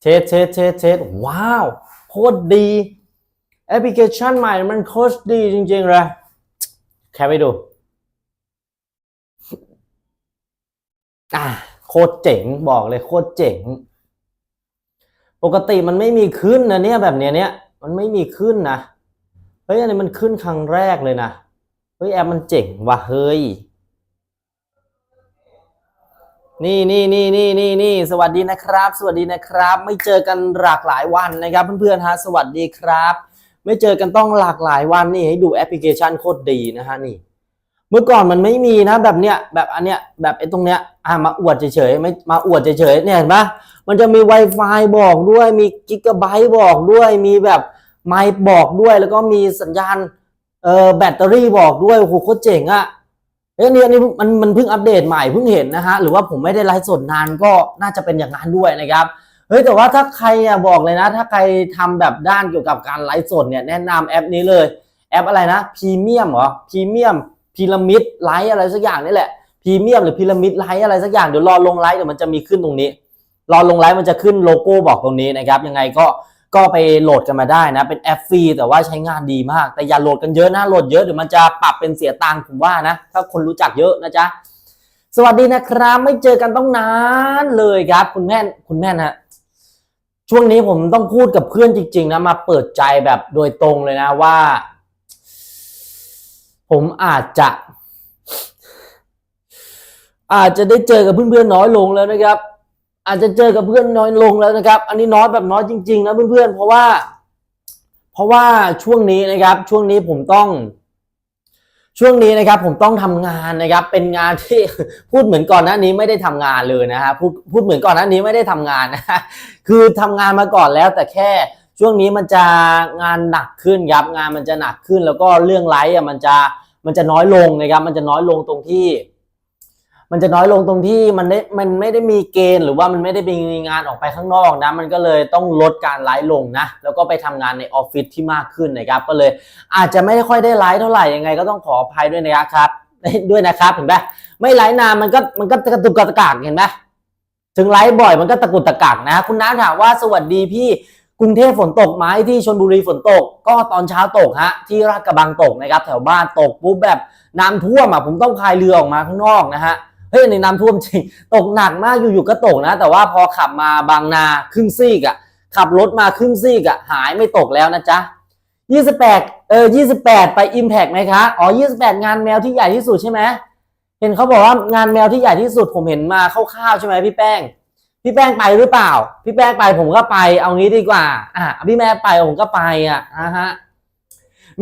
เทสเทสเทสเทสว้าวโคตรดีแอปพลิเคชันใหม่มันโคตรดีจริงๆเลยแค่ไปดู อะโคตรเจ๋งบอกเลยโคตรเจ๋ง ปกติมันไม่มีขึ้นนะเนี่ยแบบเนี้ยเนี่ยมันไม่มีขึ้นนะ เฮ้ยอันนี้มันขึ้นครั้งแรกเลยนะ เฮ้ยแอปมันเจ๋งว่ะเฮ้ย นี่นี่นี่นี่นี่นี่สวัสดีนะครับ สวัสดีนะครับ ไม่เจอกันหลากหลายวันนะครับ เพื่อนๆฮะสวัสดีครับ ไม่เจอกันต้องหลากหลายวันนี่ให้ดูแอปพลิเคชันโคตรดีนะฮะนี่ เมื่อก่อนมันไม่มีนะแบบเนี้ยแบบอันเนี้ยแบบไอ้ตรงเนี้ยอะมาอวดเฉยๆไม่มาอวดเฉยๆเนี่ยเห็นปะมันจะมี Wi-Fi บอกด้วยมีกิกะไบต์บอกด้วยมีแบบไมค์บอกด้วยแล้วก็มีสัญญาณเอ่อแบตเตอรี่บอกด้วยโอ้โหโคตรเจ๋งอะ เอ้ยอันนี้อันนี้มันมันเพิ่งอัปเดตใหม่เพิ่งเห็นนะฮะหรือว่าผมไม่ได้ไลฟ์สดนานก็น่าจะเป็นอย่างนั้นด้วยนะครับเฮ้ยแต่ว่าถ้าใครอะบอกเลยนะ ถ้าใครทำแบบด้านเกี่ยวกับการไลฟ์สดเนี่ยแนะนำแอปนี้เลยแอปอะไรนะพรีเมียมเหรอพรีเมียมพีระมิดไลท์อะไรสักอย่างนี่แหละพรีเมียมหรือพีระมิดไลท์อะไรสักอย่างเดี๋ยวรอลงไลฟ์เดี๋ยวมันจะมีขึ้นตรงนี้ รอลงไลฟ์มันจะขึ้นโลโก้บอกตรงนี้นะครับยังไงก็ ก็ไปโหลดกันมาได้นะ เป็นแอปฟรีแต่ว่าใช้งานดีมาก แต่อย่าโหลดกันเยอะนะ โหลดเยอะเดี๋ยวมันจะปรับเป็นเสียตังค์ผมว่านะ ถ้าคนรู้จักเยอะนะจ๊ะ สวัสดีนะครับ ไม่เจอกันต้องนานเลยครับ คุณแม่คุณแม่นะช่วงนี้ผมต้องพูดกับเพื่อนจริง ๆ นะ มาเปิดใจแบบโดยตรงเลยนะว่า ผมอาจจะ อาจจะได้เจอกับเพื่อนๆน้อยลงแล้วนะครับ อาจจะเจอกับเพื่อนน้อยลงแล้วนะครับ อันนี้น้อยแบบน้อยจริงๆนะเพื่อนๆ เพราะว่า เพราะว่าช่วงนี้นะครับ ช่วงนี้ผมต้อง ช่วงนี้นะครับ ผมต้องทำงานนะครับ เป็นงานที่พูดเหมือนก่อนหน้านี้ไม่ได้ทำงานเลยนะฮะพูดพูดเหมือนก่อนหน้านี้ไม่ได้ทำงานนะคือทำงานมาก่อนแล้ว แต่แค่ช่วงนี้มันจะงานหนักขึ้นครับงานมันจะหนักขึ้น แล้วก็เรื่องไลฟ์อะมันจะมันจะน้อยลงนะครับ มันจะน้อยลงตรงที่ มันจะน้อยลงตรงที่มันได้มันไม่ได้มีเกณฑ์ หรือว่ามันไม่ได้มีงานออกไปข้างนอกนะ มันก็เลยต้องลดการไลฟ์ลงนะ แล้วก็ไปทำงานในออฟฟิศที่มากขึ้นนะครับ ก็เลยอาจจะไม่ค่อยได้ไลฟ์เท่าไหร่ยังไงก็ต้องขออภัยด้วยนะครับด้วยนะครับเห็นไหมไม่ไลฟ์นานมันก็มันก็กระตุกกระตากเห็นไหมถึงไลฟ์บ่อยมันก็ตะกุกตะกักนะ คุณน้าถามว่าสวัสดีพี่กรุงเทพฝนตกไหมที่ชนบุรีฝนตก ก็ตอนเช้าตกฮะที่ราชกระบังตกนะครับ แถวบ้านตกปุ๊บแบบน้ำท่วมอะผมต้องพายเรือออกมาข้างนอกนะฮะ เฮ้ยในน้ำท่วมจริง ตกหนักมากอยู่ๆก็ตกนะ แต่ว่าพอขับมาบางนาครึ่งซีกอะขับรถมาครึ่งซีกอะหายไม่ตกแล้วนะจ๊ะ28เออ28 ไป Impact ไหมคะอ๋อ 28 งานแมวที่ใหญ่ที่สุดใช่ไหมเห็นเขาบอกว่างานแมวที่ใหญ่ที่สุดผมเห็นมาคร่าวๆใช่ไหมพี่แป้ง พี่แป้งไปหรือเปล่า พี่แป้งไปผมก็ไปเอางี้ดีกว่า อะพี่แม่ไปผมก็ไปอะนะฮะ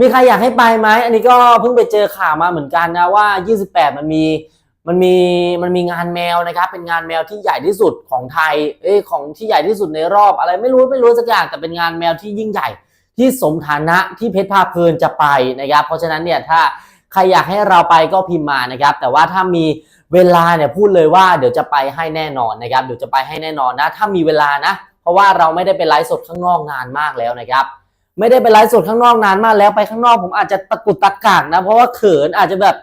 มีใครอยากให้ไปไหมอันนี้ก็เพิ่งไปเจอข่าวมาเหมือนกันนะว่า 28 มันมี มันมีมันมีงานแมวนะครับ เป็นงานแมวที่ใหญ่ที่สุดของไทย เอ้ของที่ใหญ่ที่สุดในรอบอะไรไม่รู้ไม่รู้สักอย่างแต่เป็นงานแมวที่ยิ่งใหญ่ ที่สมฐานะที่เพชรพาเพลินจะไปนะครับ เพราะฉะนั้นเนี่ยถ้าใครอยากให้เราไปก็พิมพ์มานะครับ แต่ว่าถ้ามีเวลาเนี่ยพูดเลยว่าเดี๋ยวจะไปให้แน่นอนนะครับเดี๋ยวจะไปให้แน่นอนนะ ถ้ามีเวลานะ เพราะว่าเราไม่ได้ไปไลฟ์สดข้างนอกนานมากแล้วนะครับ ไม่ได้ไปไลฟ์สดข้างนอกนานมากแล้วไปข้างนอกผมอาจจะตะกุดตะกากนะ เพราะว่าเขินอาจจะแบบ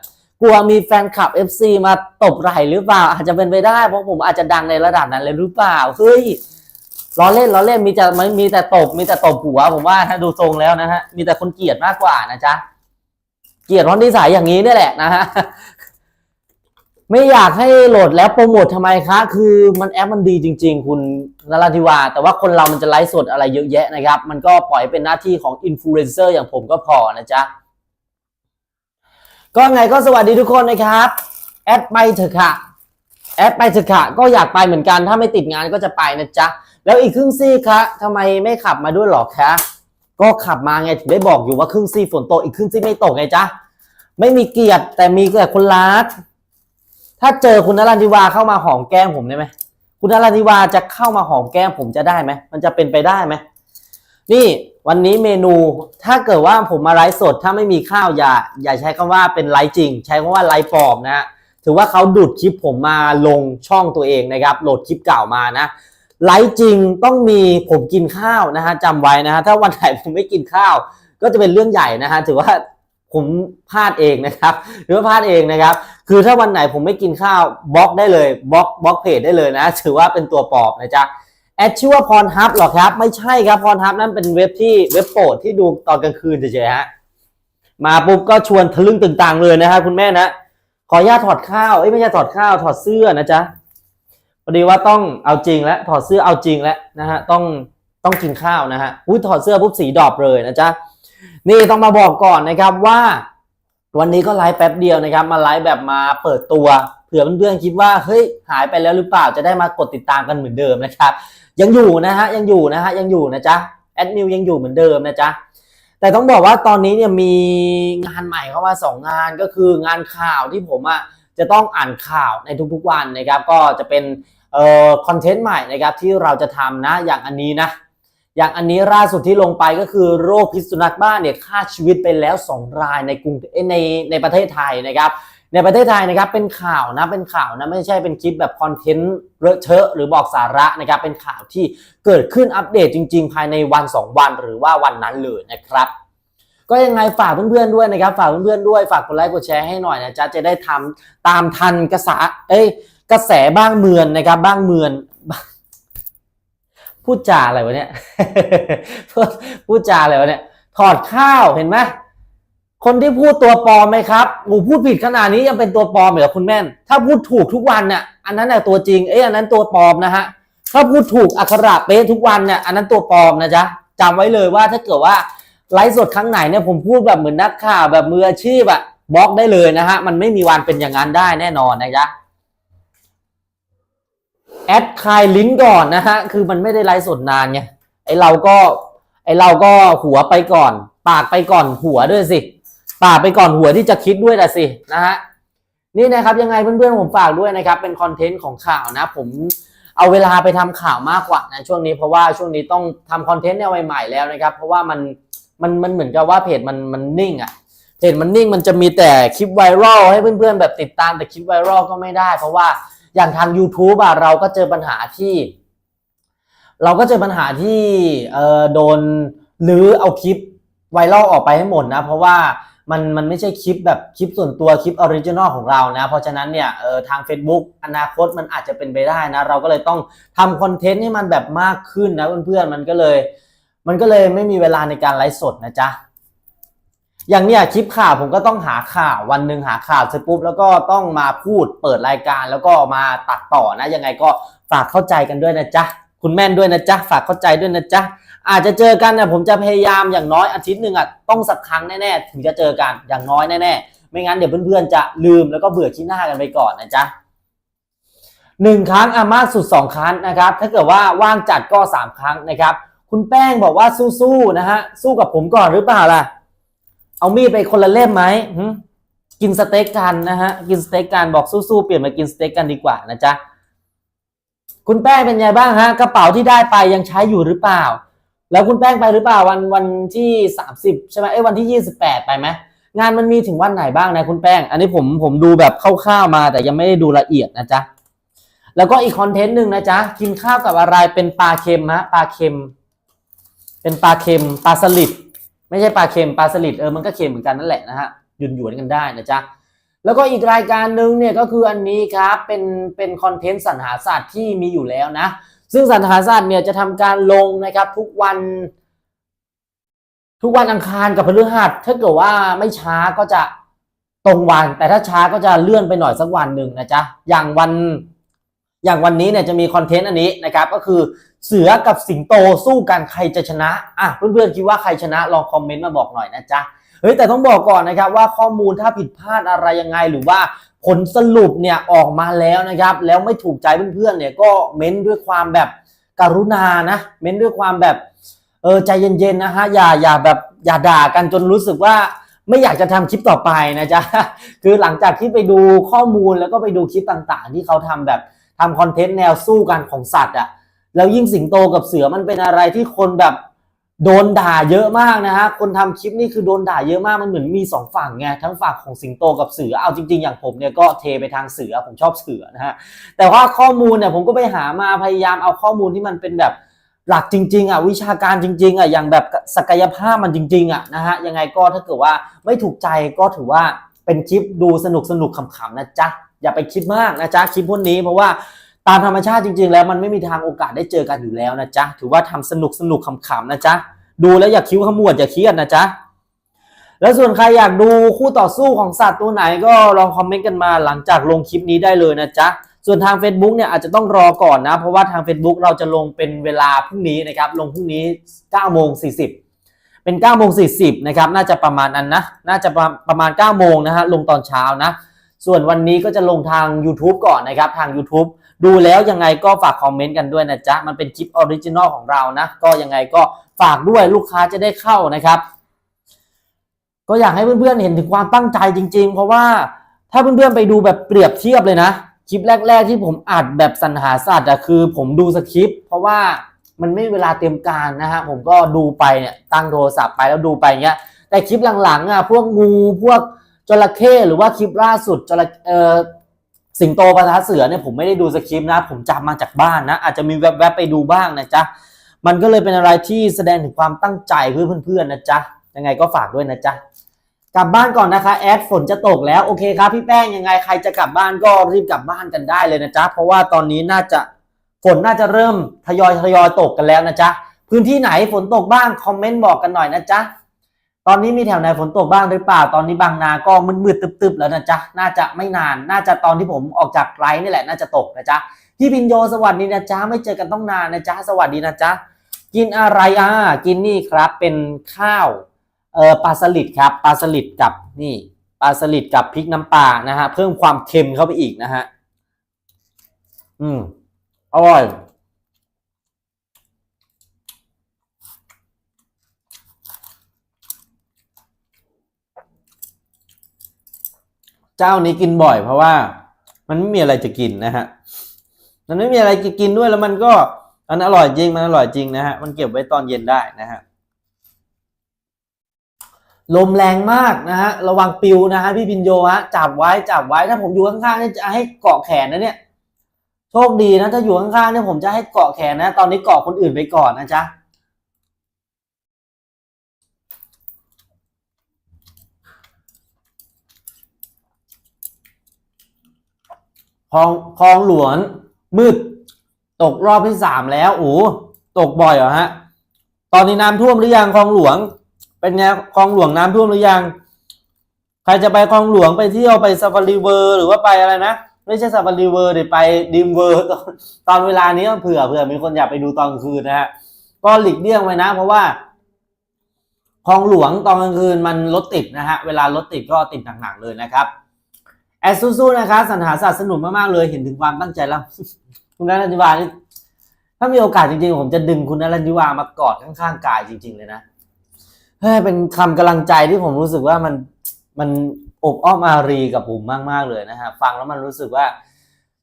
กลัวมีแฟนคลับ FC มาตบไหล่หรือเปล่า อาจจะเป็นไปได้เพราะผมอาจจะดังในระดับนั้นเลยหรือเปล่าเฮ้ยล้อเล่นล้อเล่นมีแต่ไม่มีแต่ตบ มีแต่ตบหัวผมว่าถ้าดูทรงแล้วนะฮะมีแต่คนเกลียดมากกว่านะจ๊ะเกลียดเพราะนิสัยอย่างนี้นี่แหละนะฮะไม่อยากให้โหลดแล้วโปรโมททำไมคะ คือมันแอปมันดีจริง ๆ คุณนราธิวา แต่ว่าคนเรามันจะไลฟ์สดอะไรเยอะแยะนะครับ มันก็ปล่อยเป็นหน้าที่ของอินฟลูเอนเซอร์อย่างผมก็พอนะจ๊ะ ก็ไงก็สวัสดีทุกคนนะครับ แอดไปเถอะค่ะ แอดไปเถอะค่ะ ก็อยากไปเหมือนกัน ถ้าไม่ติดงานก็จะไปนะจ๊ะ แล้วอีกครึ่งซี่คะทำไมไม่ขับมาด้วยหรอคะ ก็ขับมาไงถึงได้บอกอยู่ว่าครึ่งซี่ฝนตกอีกครึ่งซี่ไม่ตกไงจ๊ะ ไม่มีเกียรติแต่มีแต่คนรัก ถ้าเจอคุณนรันทิวาเข้ามาหอมแก้มผมได้ไหม คุณนรันทิวาจะเข้ามาหอมแก้มผมจะได้ไหม มันจะเป็นไปได้ไหม นี่วันนี้เมนูถ้าเกิดว่าผมมาไลฟ์สดถ้าไม่มีข้าวอย่าอย่าใช้คำว่าเป็นไลฟ์จริง ใช้คำว่าไลฟ์ปลอมนะฮะถือว่าเขาดูดคลิปผมมาลงช่องตัวเองนะครับโหลดคลิปเก่ามานะไลฟ์จริงต้องมีผมกินข้าวนะฮะจำไว้นะฮะถ้าวันไหนผมไม่กินข้าว ก็จะเป็นเรื่องใหญ่นะฮะถือว่าผมพลาดเองนะครับหรือว่าพลาดเองนะครับ คือถ้าวันไหนผมไม่กินข้าวบล็อกได้เลยบล็อกบล็อกเพจได้เลยนะ ถือว่าเป็นตัวปลอบนะจ๊ะ แอดชื่อว่าพรฮับหรอครับ ไม่ใช่ครับพรฮับนั่นเป็นเว็บที่เว็บโปรดที่ดูตอนกลางคืนเฉยๆฮะมาปุ๊บก็ชวนทะลึ่งตึงตังเลยนะฮะคุณแม่นะขออนุญาตถอดข้าวเอ้ยไม่ใช่ถอดข้าวถอดเสื้อนะจ๊ะพอดีว่าต้องเอาจริงแล้วถอดเสื้อเอาจริงแล้วนะฮะต้องต้องกินข้าวนะฮะอุ้ยถอดเสื้อปุ๊บสีดรอปเลยนะจ๊ะนี่ต้องมาบอกก่อนนะครับว่า วันนี้ก็ไลฟ์แป๊บเดียวนะครับ มาไลฟ์แบบมาเปิดตัว ผื่อเพื่อนๆคิดว่าเฮ้ยหายไปแล้วหรือเปล่าจะได้มากดติดตามกันเหมือนเดิมนะครับ ยังอยู่นะฮะยังอยู่นะฮะยังอยู่นะจ๊ะแอดมิวยังอยู่เหมือนเดิมนะจ๊ะแต่ต้องบอกว่าตอนนี้เนี่ยมีงานใหม่เข้ามาสองงานก็คืองานข่าวที่ผมอะจะต้องอ่านข่าวในทุกๆวันนะครับ ก็จะเป็นเอ่อคอนเทนต์ใหม่นะครับที่เราจะทำนะอย่างอันนี้นะ อย่างอันนี้ล่าสุดที่ลงไปก็คือโรคพิษสุนัขบ้าเนี่ยฆ่าชีวิตไปแล้ว 2 รายในกรุงในในประเทศไทยนะครับ ในประเทศไทยนะครับเป็นข่าวนะเป็นข่าวนะไม่ใช่เป็นคลิปแบบคอนเทนต์เลอะเทอะหรือบอกสาระนะครับเป็นข่าวที่เกิดขึ้นอัปเดตจริง ๆ ภายในวัน 2 วันหรือว่าวันนั้นเลยนะครับ ก็ยังไงฝากเพื่อนๆด้วยนะครับ ฝากเพื่อนๆด้วยฝากกดไลค์กดแชร์ให้หน่อยนะจ๊ะจะได้ทำตามทันกระแสเอ้ยกระแสบ้างเมืองนะครับบ้างเมืองพูดจาอะไรวะเนี่ยพูดพูดจาอะไรวะเนี่ยถอดข้าวเห็นไหม คนที่พูดตัวปลอมไหมครับหมูพูดผิดขนาดนี้ยังเป็นตัวปลอมเหรอคุณแม่น ถ้าพูดถูกทุกวันเนี่ยอันนั้นแหละตัวจริง เอ้ยอันนั้นตัวปลอมนะฮะ ถ้าพูดถูกอักขระเป๊ะทุกวันเนี่ยอันนั้นตัวปลอมนะจ๊ะจำไว้เลยว่าถ้าเกิดว่าไลฟ์สดครั้งไหนเนี่ยผมพูดแบบเหมือนนักข่าวแบบมืออาชีพอะบล็อกได้เลยนะฮะ มันไม่มีวันเป็นอย่างนั้นได้แน่นอนนะจ๊ะแอดคลายลิงก์ก่อนนะฮะ คือมันไม่ได้ไลฟ์สดนานไงไอเราก็ไอเราก็หัวไปก่อน ปากไปก่อนหัวด้วยสิ ปากไปก่อนหัวที่จะคิดด้วยละสินะฮะนี่นะครับยังไงเพื่อนๆผมฝากด้วยนะครับ เป็นคอนเทนต์ของข่าวนะ ผมเอาเวลาไปทำข่าวมากกว่านะช่วงนี้เพราะว่าช่วงนี้ต้องทำคอนเทนต์แนวใหม่ๆแล้วนะครับ เพราะว่ามันมันมันเหมือนกับว่าเพจมันมันนิ่งอะเพจมันนิ่งมันจะมีแต่คลิปไวรัลให้เพื่อนๆ แบบติดตามแต่คลิปไวรัลก็ไม่ได้ เพราะว่าอย่างทาง YouTube อะเราก็เจอปัญหาที่ เราก็เจอปัญหาที่เอ่อโดนหรือเอาคลิปไวรัลออกไปให้หมดนะ เพราะว่า มันมันไม่ใช่คลิปแบบคลิปส่วนตัวคลิปออริจินอลของเรานะ เพราะฉะนั้นเนี่ยเออทาง Facebook อนาคตมันอาจจะเป็นไปได้นะ เราก็เลยต้องทำคอนเทนต์ให้มันแบบมากขึ้นนะเพื่อนๆมันก็เลย มันก็เลยไม่มีเวลาในการไลฟ์สดนะจ๊ะอย่างเนี้ยคลิปข่าวผมก็ต้องหาข่าววันหนึ่งหาข่าวเสร็จปุ๊บแล้วก็ต้องมาพูดเปิดรายการแล้วก็มาตัดต่อนะยังไงก็ฝากเข้าใจกันด้วยนะจ๊ะคุณแม่นด้วยนะจ๊ะฝากเข้าใจด้วยนะจ๊ะ อาจจะเจอกันเนี่ยผมจะพยายามอย่างน้อยอาทิตย์หนึ่งอะต้องสักครั้งแน่ๆถึงจะเจอกันอย่างน้อยแน่ๆไม่งั้นเดี๋ยวเพื่อนๆจะลืมแล้วก็เบื่อขี้หน้ากันไปก่อนนะจ๊ะหนึ่งครั้งอามากสุดสองครั้งนะครับ ถ้าเกิดว่าว่างจัดก็สามครั้งนะครับ คุณแป้งบอกว่าสู้ๆนะฮะสู้กับผมก่อนหรือเปล่าล่ะ เอามีดไปคนละเล่มไหมกินสเต็กกันนะฮะกินสเต็กกันบอกสู้ๆเปลี่ยนมากินสเต็กกันดีกว่านะจ๊ะคุณแป้งเป็นไงบ้างฮะกระเป๋าที่ได้ไปยังใช้อยู่หรือเปล่า แล้วคุณแป้งไปหรือเปล่าวันวันที่สามสิบใช่ไหมเอ้ยวันที่ยี่สิบแปดไปไหมงานมันมีถึงวันไหนบ้างนะคุณแป้ง อันนี้ผมผมดูแบบคร่าวๆมาแต่ยังไม่ได้ดูละเอียดนะจ๊ะแล้วก็อีกคอนเทนต์หนึ่งนะจ๊ะกินข้าวกับอะไรเป็นปลาเค็มฮะปลาเค็ม เป็นปลาเค็มปลาสลิดไม่ใช่ปลาเค็มปลาสลิดเออมันก็เค็มเหมือนกันนั่นแหละนะฮะหยุนหยวนๆกันได้นะจ๊ะแล้วก็อีกรายการหนึ่งเนี่ยก็คืออันนี้ครับเป็นเป็นคอนเทนต์สรรหาศาสตร์ที่มีอยู่แล้วนะ ซึ่งสรรหาศาสตร์เนี่ยจะทำการลงนะครับทุกวัน ทุกวันอังคารกับพฤหัสถ้าเกิดว่าไม่ช้าก็จะตรงวัน แต่ถ้าช้าก็จะเลื่อนไปหน่อยสักวันหนึ่งนะจ๊ะอย่างวันอย่างวันนี้เนี่ยจะมีคอนเทนต์อันนี้นะครับก็คือเสือกับสิงโตสู้กันใครจะชนะอะเพื่อนๆคิดว่าใครชนะลองคอมเมนต์มาบอกหน่อยนะจ๊ะ เฮ้ยแต่ต้องบอกก่อนนะครับว่าข้อมูลถ้าผิดพลาดอะไรยังไงหรือว่าผลสรุปเนี่ยออกมาแล้วนะครับ แล้วไม่ถูกใจเพื่อนๆเนี่ยก็เม้นด้วยความแบบกรุณานะเม้นด้วยความแบบเออใจเย็นๆนะฮะอย่าอย่าแบบอย่าด่ากันจนรู้สึกว่าไม่อยากจะทำคลิปต่อไปนะจ๊ะคือหลังจากที่ไปดูข้อมูลแล้วก็ไปดูคลิปต่างๆ ที่เขาทำแบบทำคอนเทนต์แนวสู้กันของสัตว์อะ่ะแล้วยิ่งสิงโตกับเสือมันเป็นอะไรที่คนแบบ โดนด่าเยอะมากนะฮะ คนทำคลิปนี่คือโดนด่าเยอะมาก มันเหมือนมีสองฝั่งไง ทั้งฝั่งของสิงโตกับเสือ เอาจริง ๆ อย่างผมเนี่ยก็เทไปทางเสือ ผมชอบเสือนะฮะ แต่ว่าข้อมูลเนี่ยผมก็ไปหามา พยายามเอาข้อมูลที่มันเป็นแบบหลักจริง ๆ อะ วิชาการจริง ๆ อะ อย่างแบบศักยภาพมันจริง ๆ อะนะฮะ ยังไงก็ถ้าเกิดว่าไม่ถูกใจก็ถือว่าเป็นคลิปดูสนุกสนุกขำๆนะจ๊ะ อย่าไปคิดมากนะจ๊ะคลิปพวกนี้เพราะว่าตามธรรมชาติจริง ๆ แล้วมันไม่มีทางโอกาสได้เจอกันอยู่แล้วนะจ๊ะ ถือว่าทำสนุกสนุกขำๆนะจ๊ะ ดูแล้วอย่าคิ้วขมวดอย่าเครียดนะจ๊ะแล้วส่วนใครอยากดูคู่ต่อสู้ของสัตว์ตัวไหนก็ลองคอมเมนต์กันมาหลังจากลงคลิปนี้ได้เลยนะจ๊ะส่วนทาง Facebook เนี่ยอาจจะต้องรอก่อนนะ เพราะว่าทาง Facebook เราจะลงเป็นเวลาพรุ่งนี้นะครับ ลงพรุ่งนี้9โมง40 เป็น9โมง40นะครับ น่าจะประมาณนั้นนะ น่าจะประประมาณ9โมงนะฮะ ลงตอนเช้านะ ส่วนวันนี้ก็จะลงทาง YouTube ก่อนนะครับ ทาง YouTube ดูแล้วยังไงก็ฝากคอมเมนต์กันด้วยนะจ๊ะ มันเป็นคลิปออริจินอลของเรานะ ก็ยังไงก็ฝากด้วยลูกค้าจะได้เข้านะครับ ก็อยากให้เพื่อนๆเห็นถึงความตั้งใจจริง ๆ เพราะว่าถ้าเพื่อนๆไปดูแบบเปรียบเทียบเลยนะ คลิปแรก ๆ ที่ผมอัดแบบสรรหาสัตว์อะคือ ผมดูสคริปต์เพราะว่ามันไม่มีเวลาเตรียมการนะฮะผมก็ดูไปเนี่ยตั้งโทรศัพท์ไปแล้วดูไปเงี้ยแต่คลิปหลังๆอะพวกงูพวกจระเข้หรือว่าคลิปล่าสุดจระเออ สิงโตปะทะเสือเนี่ยผมไม่ได้ดูสคริปต์นะ ผมจำมาจากบ้านนะอาจจะมีแวบๆไปดูบ้างนะจ๊ะมันก็เลยเป็นอะไรที่แสดงถึงความตั้งใจเพื่อเพื่อนๆนะจ๊ะยังไงก็ฝากด้วยนะจ๊ะกลับบ้านก่อนนะคะแอดฝนจะตกแล้วโอเคครับพี่แป้งยังไงใครจะกลับบ้านก็รีบกลับบ้านกันได้เลยนะจ๊ะเพราะว่าตอนนี้น่าจะฝนน่าจะเริ่มทยอยทยอยตกกันแล้วนะจ๊ะพื้นที่ไหนฝนตกบ้างคอมเมนต์บอกกันหน่อยนะจ๊ะ ตอนนี้มีแถวไหนฝนตกบ้างหรือเปล่า ตอนนี้บางนาก็มืดๆตึบๆแล้วนะจ๊ะ น่าจะไม่นาน น่าจะตอนที่ผมออกจากไลฟ์นี่แหละ น่าจะตกนะจ๊ะ พี่พินโยสวัสดีนะจ๊ะ ไม่เจอกันต้องนานนะจ๊ะ สวัสดีนะจ๊ะ กินอะไรอะ กินนี่ครับ เป็นข้าว เออปลาสลิดครับ ปลาสลิดกับนี่ ปลาสลิดกับพริกน้ำปลา นะฮะ เพิ่มความเค็มเข้าไปอีกนะฮะ อืม อร่อย จ้านี้กินบ่อย เพราะว่า มันไม่มีอะไรจะกินนะฮะ มันไม่มีอะไรจะกินด้วยแล้วมันก็มันอร่อยจริงมันอร่อยจริงนะฮะ มันเก็บไว้ตอนเย็นได้นะฮะ ลมแรงมากนะฮะ ระวังปิวนะฮะพี่พินโยฮะ จับไว้จับไว้ ถ้าผมอยู่ข้างๆนี่จะให้เกาะแขนนะเนี่ย โชคดีนะ ถ้าอยู่ข้างๆเนี่ยผมจะให้เกาะแขนนะ ตอนนี้เกาะคนอื่นไปก่อนนะจ๊ะ คลองคลองหลวงมืด ตกรอบที่สามแล้วโอ้ตกบ่อยเหรอฮะ ตอนนี้น้ำท่วมหรือยังคลองหลวง เป็นไงคลองหลวงน้ำท่วมหรือยัง ใครจะไปคลองหลวงไปเที่ยวไปซาฟารีเวอร์หรือว่าไปอะไรนะไม่ใช่ซาฟารีเวอร์เดี๋ยวไปดิมเวอร์ตอนเวลานี้เผื่อเผื่อมีคนอยากไปดูตอนกลางคืนนะฮะก็หลีกเลี่ยงไว้นะ เพราะว่าคลองหลวงตอนกลางคืนมันรถติดนะฮะ เวลารถติดก็ติดหนักๆเลยนะครับ แอดสู้ๆนะคะสรรหาศาสตร์สนุกมากๆเลยเห็นถึงความตั้งใจแล้ว คุณนันทิวานี่ถ้ามีโอกาสจริงๆ ผมจะดึงคุณนันทิวามากอดข้างๆกายจริง ๆ เลยนะเฮ้ยเป็นคำกำลังใจที่ผมรู้สึกว่ามันมันอบอ้อมอารีกับผมมากๆเลยนะฮะฟังแล้วมันรู้สึกว่า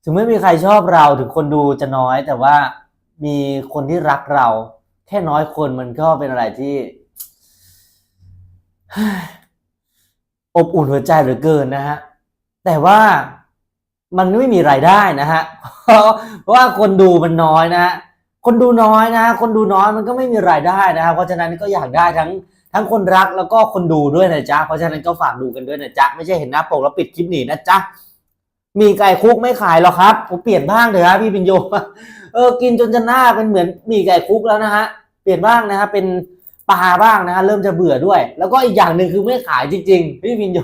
ถึงไม่มีใครชอบเราถึงคนดูจะน้อย แต่ว่ามีคนที่รักเรา แค่น้อยคนมันก็เป็นอะไรที่อบอุ่นหัวใจเหลือเกินนะฮะ แต่ว่ามันไม่มีรายได้นะฮะเพราะว่าคนดูมันน้อยนะฮะคนดูน้อยนะฮะคนดูน้อยมันก็ไม่มีรายได้นะฮะเพราะฉะนั้นก็อยากได้ทั้งทั้งคนรักแล้วก็คนดูด้วยนะจ๊ะเพราะฉะนั้นก็ฝากดูกันด้วยนะจ๊ะไม่ใช่เห็นหน้าปกแล้วปิดคลิปหนีนะจ๊ะมีไก่คุกไม่ขายหรอกครับผมเปลี่ยนบ้างเถอะฮะพี่ปิญโยเออกินจนจะหน้าเป็นเหมือนมีไก่คุกแล้วนะฮะเปลี่ยนบ้างนะฮะเป็น ปลาบ้างนะฮะเริ่มจะเบื่อด้วย แล้วก็อีกอย่างหนึ่งคือไม่ขายจริงๆพี่ปิญโย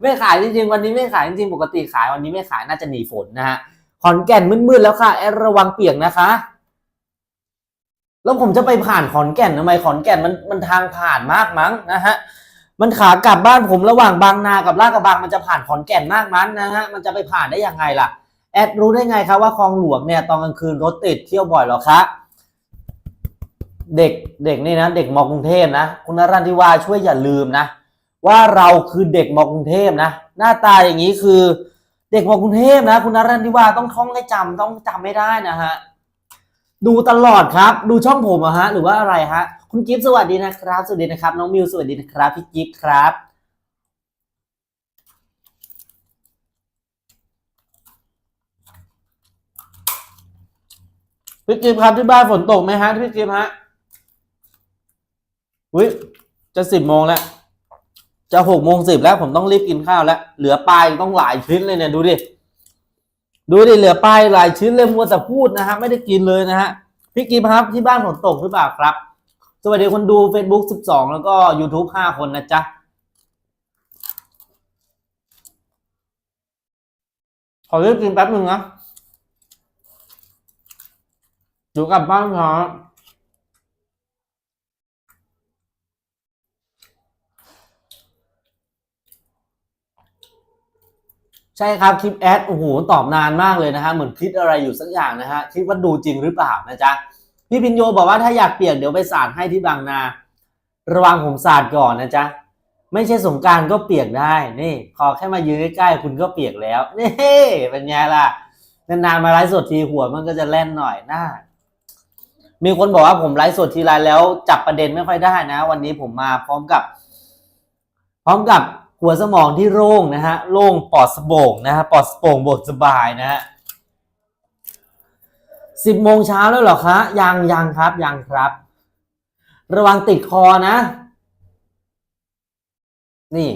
ไม่ขายจริง ๆ วันนี้ไม่ขายจริงๆปกติขายวันนี้ไม่ขายน่าจะหนีฝนนะฮะขอนแก่นมืดๆแล้วค่ะแอดระวังเปียกนะคะ แล้วผมจะไปผ่านขอนแก่นทำไมขอนแก่นมันมันทางผ่านมากมั้งนะฮะมันขากลับบ้านผมระหว่างบางนากับลาดกระบังมันจะผ่านขอนแก่นมากมั้งนะฮะมันจะไปผ่านได้ยังไงล่ะแอดรู้ได้ไงครับว่าคลองหลวงเนี่ยตอนกลางคืนรถติดเที่ยวบ่อยหรอคะ เด็กเด็กนี่นะเด็กมอกรุงเทพนะคุณนรันทิวาช่วยอย่าลืมนะ ว่าเราคือเด็กมอกรุงเทพนะ หน้าตาอย่างนี้คือ เด็กมอกรุงเทพนะ คุณนรันทิวาต้องท่องให้จำต้องจำไม่ได้นะฮะดูตลอดครับ ดูช่องผมอะฮะหรือว่าอะไรฮะคุณกิฟสวัสดีนะครับ สวัสดีนะครับ น้องมิวสวัสดีนะครับพี่กิฟครับพี่กิฟครับที่บ้านฝนตกไหมฮะพี่กิฟฮะ อุ้ยจะสิบโมงแล้ว จะหกโมงสิบแล้วผมต้องรีบกินข้าวแล้ว เหลือปลาอีกต้องหลายชิ้นเลยเนี่ย ดูดิ ดูดิ เหลือป้ายหลายชิ้นเลยมัวแต่พูดนะฮะ ไม่ได้กินเลยนะฮะ พี่กิฟครับที่บ้านฝนตกหรือเปล่าครับ สวัสดีคนดู Facebook 12 แล้วก็ YouTube 5 คนนะจ๊ะ ขอรีบกินแป๊บหนึ่งนะอยู่กับบ้านครับ ใช่ครับคลิปแอดโอ้โหตอบนานมากเลยนะฮะเหมือนคิดอะไรอยู่สักอย่างนะฮะคิดว่าดูจริงหรือเปล่านะจ๊ะพี่พินโยบอกว่าถ้าอยากเปียกเดี๋ยวไปสาดให้ที่บางนา ระวังผมสาดก่อนนะจ๊ะไม่ใช่สงการก็เปียกได้นี่ขอแค่มายืนใกล้ๆคุณก็เปียกแล้วนี่เป็นไงล่ะนานๆมาไลฟ์สดทีหัวมันก็จะแล่นหน่อยน่ามีคนบอกว่าผมไลฟ์สดทีไรแล้ว จับประเด็นไม่ค่อยได้นะ วันนี้ผมมาพร้อมกับ พร้อมกับ หัวสมองที่โล่งนะฮะโล่งปลอดสโป่งนะฮะปลอดสโป่งบทสบายนะฮะสิบโมงเช้าแล้วเหรอคะยังยังครับยังครับ ระวังติดคอนะ นี่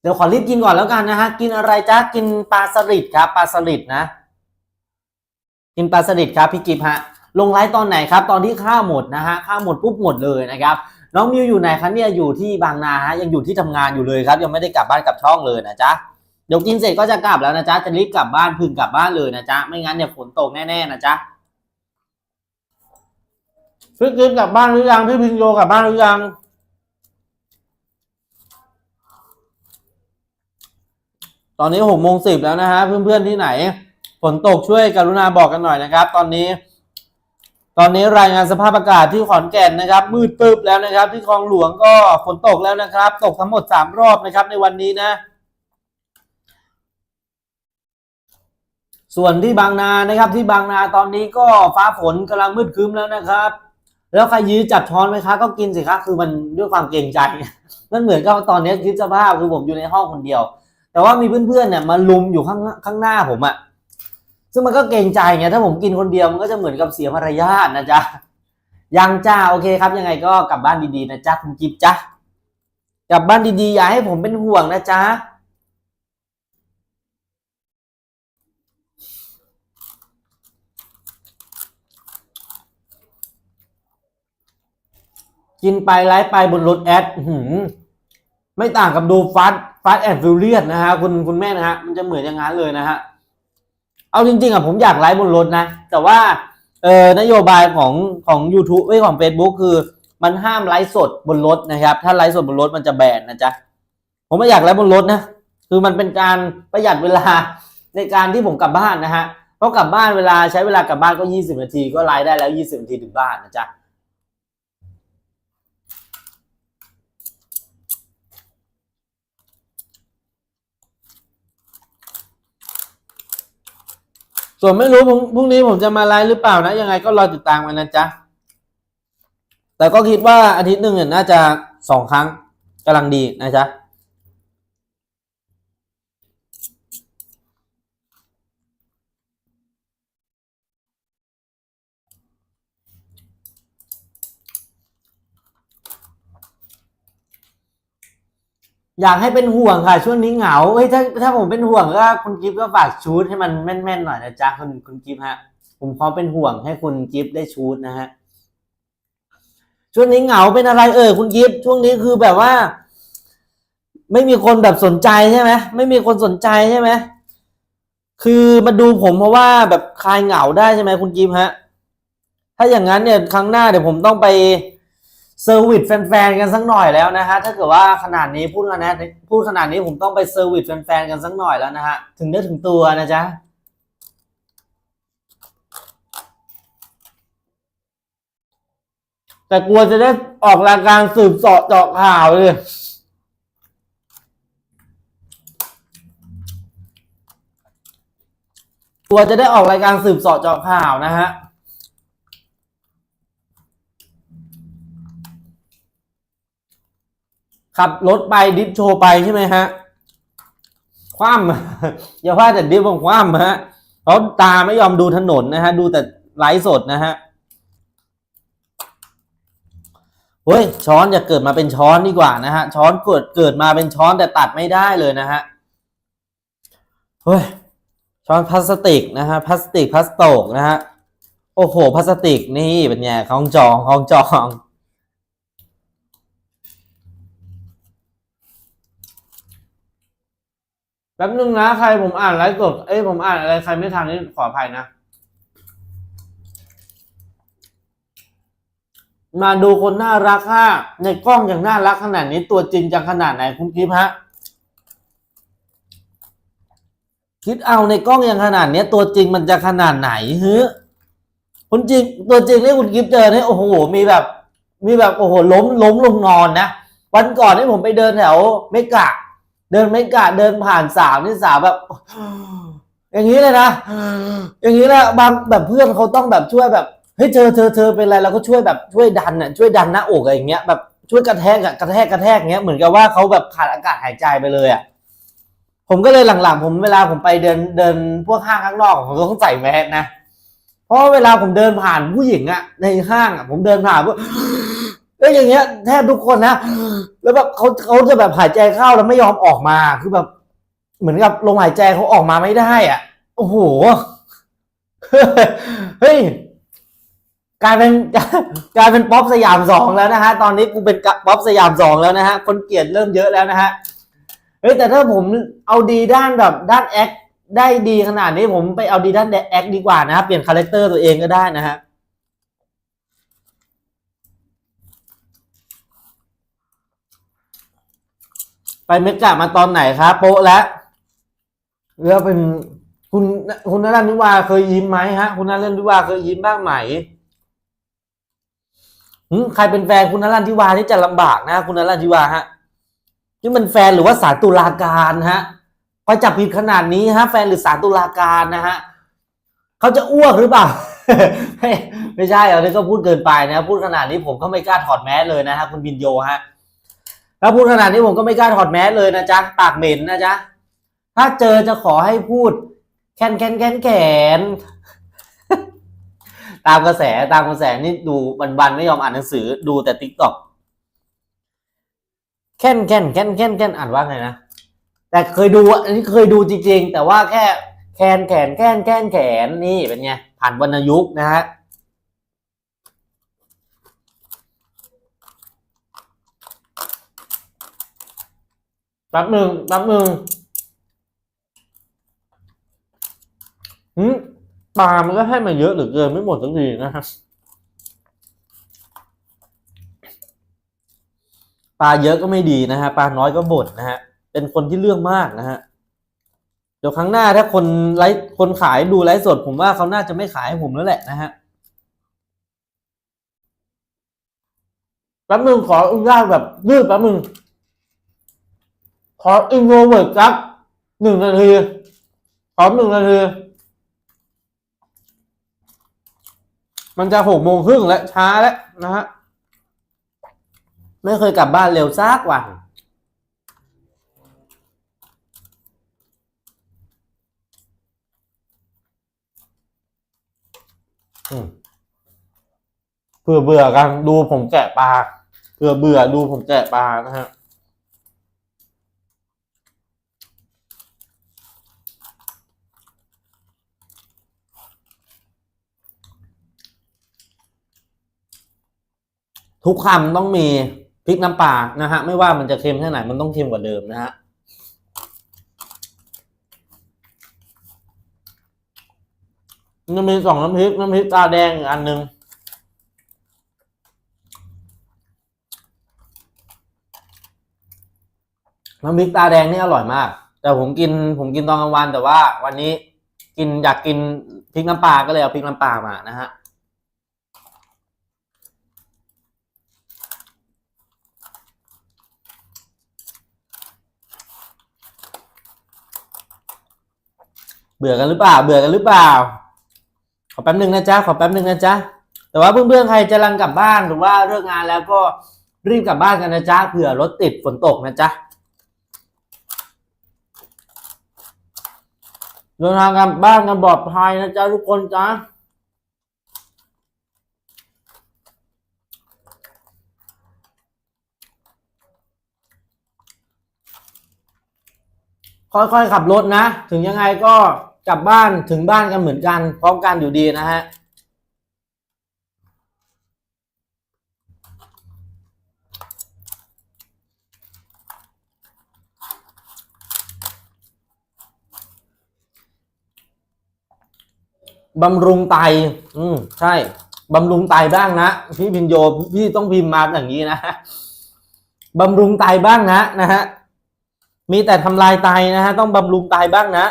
เดี๋ยวขอรีบกินก่อนแล้วกันนะฮะกินอะไรจ๊ะกินปลาสลิดครับปลาสลิดนะ กินปลาสลิดครับพี่กิฟฮะลงไลฟ์ตอนไหนครับ ตอนที่ข้าวหมดนะฮะข้าวหมดปุ๊บหมดเลยนะครับ น้องมิวอยู่ไหนคะเนี่ยอยู่ที่บางนาฮะยังอยู่ที่ทำงานอยู่เลยครับ ยังไม่ได้กลับบ้านกลับช่องเลยนะจ๊ะเดี๋ยวกินเสร็จก็จะกลับแล้วนะจ๊ะจะรีบกลับบ้านพึ่งกลับบ้านเลยนะจ๊ะไม่งั้นเนี่ยฝนตกแน่ๆนะจ๊ะพี่กิฟกลับบ้านหรือยังพี่พิงโยกลับบ้านหรือยังตอนนี้หกโมงสิบแล้วนะฮะเพื่อนๆที่ไหนฝนตกช่วยกรุณาบอกกันหน่อยนะครับ ตอนนี้ ตอนนี้รายงานสภาพอากาศที่ขอนแก่นนะครับ มืดตึ๊บแล้วนะครับ ที่คลองหลวงก็ฝนตกแล้วนะครับ ตกทั้งหมดสามรอบนะครับในวันนี้นะ ส่วนที่บางนานะครับที่บางนาตอนนี้ก็ฟ้าฝนกำลังมืดครึ้มแล้วนะครับ แล้วใครยื้อจับช้อนไหมคะก็กินสิครับคือมันด้วยความเกรงใจมันเหมือนกับตอนนี้คิดสภาพคือผมอยู่ในห้องคนเดียว แต่ว่ามีเพื่อนๆเนี่ยมาลุมอยู่ข้างข้างหน้าผมอะ ซึ่งมันก็เกรงใจไงถ้าผมกินคนเดียวมันก็จะเหมือนกับเสียมารยาทนะจ๊ะยังจ้าโอเคครับ ยังไงก็กลับบ้านดีๆนะจ๊ะคุณกิฟจ้ะกลับบ้านดีๆอย่าให้ผมเป็นห่วงนะจ๊ะกินไปไลฟ์ไปบนรถแอดหือไม่ต่างกับดูฟาสฟาสแอนด์ฟิวเลียสนะฮะคุณคุณแม่นะฮะ มันจะเหมือนอย่างนั้นเลยนะฮะ เอาจริงๆอะผมอยากไลฟ์บนรถนะ แต่ว่าเออนโยบายของของ YouTube ไม่ของ Facebook คือมันห้ามไลฟ์สดบนรถนะครับ ถ้าไลฟ์สดบนรถมันจะแบนนะจ๊ะ ผมไม่อยากไลฟ์บนรถนะ คือมันเป็นการประหยัดเวลาในการที่ผมกลับบ้านนะฮะ เพราะกลับบ้านเวลาใช้เวลากลับบ้านก็ 20 นาทีก็ไลฟ์ได้แล้ว 20 นาทีถึงบ้านนะจ๊ะ ส่วนไม่รู้พรุ่งนี้ผมจะมาไลฟ์หรือเปล่านะ ยังไงก็รอติดตามกันนะจ๊ะ แต่ก็คิดว่าอาทิตย์หนึ่งเนี่ยน่าจะสองครั้งกำลังดีนะจ๊ะ อยากให้เป็นห่วงค่ะ ช่วงนี้เหงาเฮ้ยถ้าถ้าผมเป็นห่วงก็คุณกิฟก็ฝากชูดให้มันแม่นๆหน่อยนะจ๊ะคุณคุณกิฟฮะ ผมพร้อมเป็นห่วงให้คุณกิฟได้ชูดนะฮะช่วงนี้เหงาเป็นอะไรเออคุณกิฟช่วงนี้คือแบบว่า ไม่มีคนแบบสนใจใช่ไหมไม่มีคนสนใจใช่ไหมคือมาดูผมเพราะว่าแบบคลายเหงาได้ใช่ไหมคุณกิฟฮะ ถ้าอย่างนั้นเนี่ยครั้งหน้าเดี๋ยวผมต้องไป เซอร์วิสแฟนๆกันสักหน่อยแล้วนะฮะถ้าเกิดว่าขนาดนี้พูดขนาดนี้พูดขนาดนี้ผมต้องไปเซอร์วิสแฟนๆกันสักหน่อยแล้วนะฮะถึงได้อถึงตัวนะจ๊ะแต่กลัวจะได้ออกรายการสืบเสาะเจาะข่าวเลยกลัวจะได้ออกรายการสืบเสาะเจาะข่าวนะฮะ ขับรถไปดิฟโชว์ไปใช่ไหมฮะ คว่ำอย่าว่าแต่ดิฟผมคว่ำฮะเพราะตาไม่ยอมดูถนนนะฮะ ดูแต่ไลฟ์สดนะฮะเฮ้ยช้อนอย่าเกิดมาเป็นช้อนดีกว่านะฮะ ช้อนเกิดเกิดมาเป็นช้อนแต่ตัดไม่ได้เลยนะฮะเฮ้ยชช้อนพลาสติกนะฮะพลาสติกพลาสโตกนะฮะโอ้โหพลาสติกนี่เป็นไงของจองของจอง ป๊บนึงนะใครผมอ่านไลฟ์สดเอ้ยผมอ่านอะไรใครไม่ทันนี่ขออภัยนะ มาดูคนน่ารักฮะในกล้องอยังน่ารักขนาดนี้ตัวจริงจะขนาดไหนคุณกิฟฮะคิดเอาในกล้องอยังขนาดนี้ตัวจริงมันจะขนาดไหนเฮ้ยคุณจริงตัวจริงที่คุณกิฟเจอเนี่ยโอ้โหมีแบบ มีแบบโอ้โหล้มล้มลงนอนนะวันก่อนที่ผมไปเดินแถวเมกะ เดินไม่กะเดินผ่านสาวนี่สาวแบบ อย่างนี้เลยนะอย่างนี้แหละบางแบบเพื่อนเขาต้องแบบช่วยแบบเฮ้ยเธอเธอเธอเป็นไรเราก็ช่วยแบบช่วยดันอะช่วยดันหน้าอกอะไรอย่างเงี้ยแบบช่วยกระแทกอะกระแทกกระแทกเงี้ยเหมือนกับว่าเขาแบบขาดอากาศหายใจไปเลยอะผมก็เลยหลังๆ ผมเวลาผมไปเดินเดินพวกห้างข้างนอกผมต้องใส่แมสนะเพราะว่าเวลาผมเดินผ่านผู้หญิงอะในห้างอะผมเดินผ่านพวก ก็อย่างเงี้ยแทบทุกคนนะ แล้วแบบเขาเขาจะแบบหายใจเข้าแล้วไม่ยอมออกมา คือแบบ เหมือนกับลมหายใจเขาออกมาไม่ได้อะ โอ้โห เฮ้ยกลายเป็นกลายเป็นป๊อปสยามสองแล้วนะฮะ ตอนนี้กูเป็นป๊อปสยามสองแล้วนะฮะ คนเกลียดเริ่มเยอะแล้วนะฮะ เฮ้ยแต่ถ้าผมเอาดีด้านแบบด้านแอคได้ดีขนาดนี้ผมไปเอาดีด้านแอคดีกว่านะ เปลี่ยนคาแรคเตอร์ตัวเองก็ได้นะฮะ เมกะมาตอนไหนครับโปะแล้วแล้วเป็นคุณคุณนรันทิวาเคยยิ้มไหมฮะ คุณนรันทิวาเคยยิ้มบ้างไหมใครเป็นแฟนคุณนรันทิวานี่จะลำบากนะ คุณนรันทิวาฮะนี่มันแฟนหรือว่าสารตุลาการฮะพอจับผิดขนาดนี้ฮะ แฟนหรือสารตุลาการนะฮะเขาจะอ้วกหรือเปล่าไม่ใช่เหรอนี่ก็พูดเกินไปนะพูดขนาดนี้ผมก็ไม่กล้าถอดแมสเลยนะฮะคุณบินโยฮะ ถ้าพูดขนาดนี้ผมก็ไม่กล้าถอดแมสเลยนะจ๊ะปากเหม็นนะจ๊ะถ้าเจอจะขอให้พูด แคนแคนแคนแขนตามกระแสตามกระแสนี่ดูบันๆไม่ยอมอ่านหนังสือดูแต่ติ๊กต็อกแคนแคนแคนแคนแคนอ่านว่าไงนะแต่เคยดูอันนี้เคยดูจริง ๆ แต่ว่าแค่แคนแขนแคนแคนแขนนี่เป็นไงผ่านวรรณยุกต์นะฮะ แป๊บหนึ่งแป๊บหนึ่งหืมปลามันก็ให้มาเยอะเหลือเกินไม่หมดสักทีนะครับปลาเยอะก็ไม่ดีนะฮะปลาน้อยก็บ่นนะฮะ เป็นคนที่เรื่องมากนะฮะเดี๋ยวครั้งหน้าถ้าคนไลฟ์คนขายดูไลฟ์สด ผมว่าเขาน่าจะไม่ขายให้ผมแล้วแหละนะฮะแป๊บนึงขออนุญาตแบบยืดแป๊บนึง ขออินโทรเวิร์ดสักหนึ่งนาที ขอหนึ่งนาที มันจะหกโมงครึ่งแล้วช้าแล้วนะฮะ ไม่เคยกลับบ้านเร็วซักวันเบื่อเบื่อกันดูผมแกะปลาเบื่อเบื่อดูผมแกะปลานะฮะ ทุกคำต้องมีพริกน้ำปลานะฮะ ไม่ว่ามันจะเค็มแค่ไหนมันต้องเค็มกว่าเดิมนะฮะมันจะมีสองน้ำพริกน้ำพริกตาแดงอีกอันหนึ่งน้ำพริกตาแดงนี่อร่อยมาก แต่ผมกินผมกินตอนกลางวันแต่ว่าวันนี้กินอยากกินพริกน้ำปลาก็เลยเอาพริกน้ำปลามานะฮะ เบื่อกันหรือเปล่า เบื่อกันหรือเปล่า ขอแป๊บหนึ่งนะจ๊ะ ขอแป๊บหนึ่งนะจ๊ะ แต่ว่าเพื่อนๆใครจะรังกลับบ้านหรือว่าเลิกงานแล้วก็รีบกลับบ้านกันนะจ๊ะ เผื่อรถติดฝนตกนะจ๊ะเดินทางกลับบ้านกันปลอดภัยนะจ๊ะทุกคนจ๊ะค่อยๆขับรถนะ ถึงยังไงก็ กลับบ้านถึงบ้านกันเหมือนกัน พร้อมกันอยู่ดีนะฮะบำรุงไต อืม ใช่ บำรุงไตบ้างนะ พี่พินโย พี่ต้องพิมพ์มาอย่างนี้นะ บำรุงไตบ้างนะนะฮะ มีแต่ทำลายไตนะฮะ ต้องบำรุงไตบ้างนะ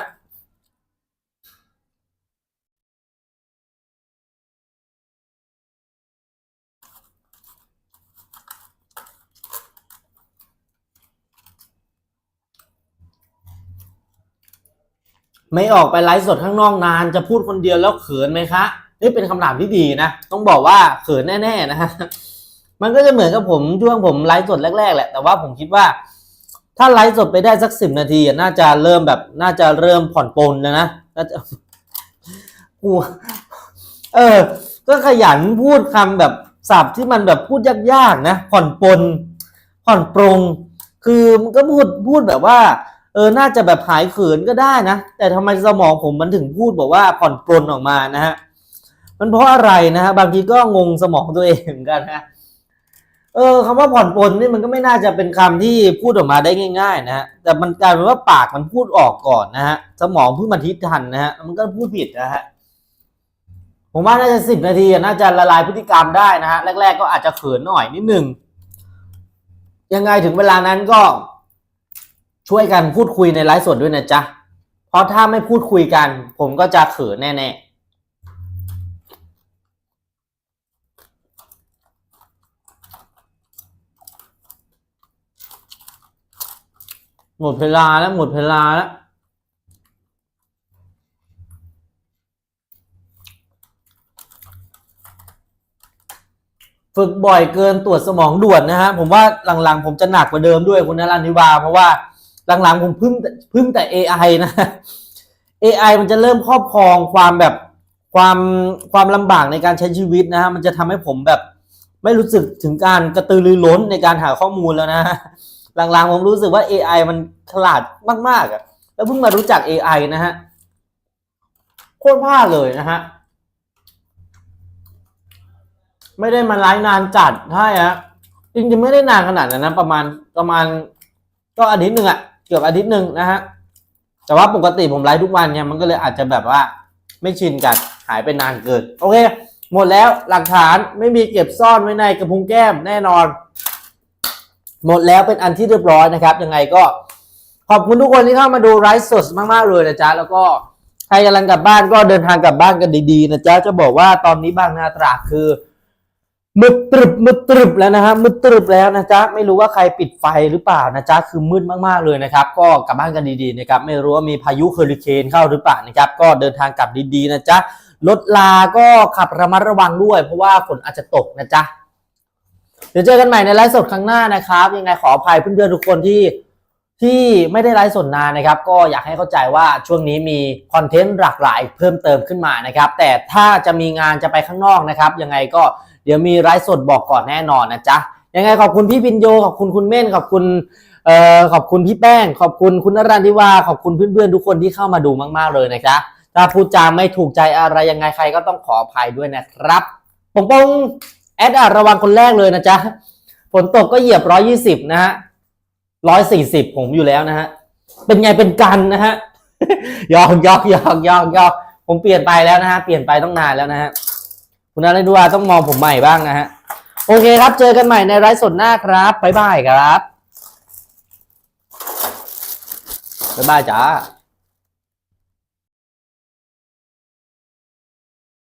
ไม่ออกไปไลฟ์สดข้างนอกนาน จะพูดคนเดียวแล้วเขินไหมคะนี่เป็นคำถามที่ดีนะ ต้องบอกว่าเขินแน่ๆนะฮะมันก็จะเหมือนกับผมช่วงผมไลฟ์สดแรกๆแหละแต่ว่าผมคิดว่า ถ้าไลฟ์สดไปได้สักสิบนาทีน่าจะเริ่มแบบน่าจะเริ่มผ่อนปลนแล้วนะน่าจะกูเออ ก็ขยันพูดคำแบบศัพท์ที่มันแบบพูดยากๆนะผ่อนปลนผ่อนปรงคือมันก็พูดพูดแบบว่า เออน่าจะแบบหายเขินก็ได้นะ แต่ทำไมสมองผมมันถึงพูดบอกว่าผ่อนปลนออกมานะฮะมันเพราะอะไรนะฮะบางทีก็งงสมองตัวเองเหมือนกันนะเออคำว่าผ่อนปลนนี่มันก็ไม่น่าจะเป็นคำที่พูดออกมาได้ง่าย ๆ นะฮะแต่มันกลายเป็นว่าปากมันพูดออกก่อนนะฮะสมองเพิ่งมาทิศทันนะฮะมันก็พูดผิดนะฮะผมว่าน่าจะสิบนาทีน่าจะละลายพฤติกรรมได้นะฮะแรก ๆ ก็อาจจะเขินหน่อยนิดนึงยังไงถึงเวลานั้นก็ ช่วยกันพูดคุยในไลฟ์สดด้วยนะจ๊ะ เพราะถ้าไม่พูดคุยกัน ผมก็จะเขินแน่ๆหมดเวลาแล้วหมดเวลาแล้วฝึกบ่อยเกินตรวจสมองด่วนนะฮะ ผมว่าหลังๆ ผมจะหนักกว่าเดิมด้วยคุณนรันทิวา เพราะว่า หลังๆผมพึ่งพึ่งแต่ AI นะ AI มันจะเริ่มครอบครองความแบบความความลำบากในการใช้ชีวิตนะฮะมันจะทำให้ผมแบบไม่รู้สึกถึงการกระตือรือร้นในการหาข้อมูลแล้วนะ หลังๆผมรู้สึกว่า AI มันฉลาดมากๆอะแล้วเพิ่งมารู้จัก AI นะฮะโคตรพลาดเลยนะฮะไม่ได้มาไลฟ์นานจัดใช่ฮะจริงๆไม่ได้นานขนาดนั้นนะประมาณประมาณก็อาทิตย์หนึ่งอะ กือบอาทิตย์หนึ่งนะฮะแต่ว่าปกติผมไลฟ์ทุกวันเนี่ยมันก็เลยอาจจะแบบว่าไม่ชินกันหายไปนานเกินโอเค หมดแล้วหลักฐานไม่มีเก็บซ่อนไว้ในกระพุ้งแก้มแน่นอน หมดแล้วเป็นอันที่เรียบร้อยนะครับ ยังไงก็ขอบคุณทุกคนที่เข้ามาดูไลฟ์สดมากๆเลยนะจ๊ะแล้วก็ใครกำลังกลับบ้านก็เดินทางกลับบ้านกันดีๆนะจ๊ะจะบอกว่าตอนนี้บางนาตราดคือ มืดตรึบมืดตรึบแล้วนะฮะมืดตรึบแล้วนะจ๊ะไม่รู้ว่าใครปิดไฟหรือเปล่านะจ๊ะคือมืดมากๆเลยนะครับ ก็กลับบ้านกันดีๆนะครับไม่รู้ว่ามีพายุเฮอริเคนเข้าหรือเปล่านะครับ ก็เดินทางกลับดีๆนะจ๊ะรถลาก็ขับระมัดระวังด้วย เพราะว่าฝนอาจจะตกนะจ๊ะเดี๋ยวเจอกันใหม่ในไลฟ์สดครั้งหน้านะครับ ยังไงขออภัยเพื่อนๆทุกคนที่ที่ไม่ได้ไลฟ์สดนานนะครับ ก็อยากให้เข้าใจว่าช่วงนี้มีคอนเทนต์หลากหลายเพิ่มเติมขึ้นมานะครับ แต่ถ้าจะมีงานจะไปข้างนอกนะครับ ยังไงก็ เดี๋ยวมีไลฟ์สดบอกก่อนแน่นอนนะจ๊ะยังไงขอบคุณพี่พินโยขอบคุณคุณเม่นขอบคุณเอ่อขอบคุณพี่แป้ง ขอบคุณคุณนรันทิวาขอบคุณเพื่อนๆทุกคนที่เข้ามาดูมากๆเลยนะครับถ้าพูดจาไม่ถูกใจอะไรยังไงใครก็ต้องขออภัยด้วยนะครับปงปงแอดอะระวังคนแรกเลยนะจ๊ะฝนตกก็เหยียบร้อยยี่สิบนะฮะร้อยสี่สิบผมอยู่แล้วนะฮะเป็นไงเป็นกันนะฮะยอกยอกยอกยอกยอกผมเปลี่ยนไปแล้วนะฮะเปลี่ยนไปต้องนานแล้วนะฮะ คุณอะไรดูว่าต้องมองผมใหม่บ้างนะฮะ โอเคครับ เจอกันใหม่ในไลฟ์สดหน้าครับ บ๊ายบายครับ บ๊ายบายจ้า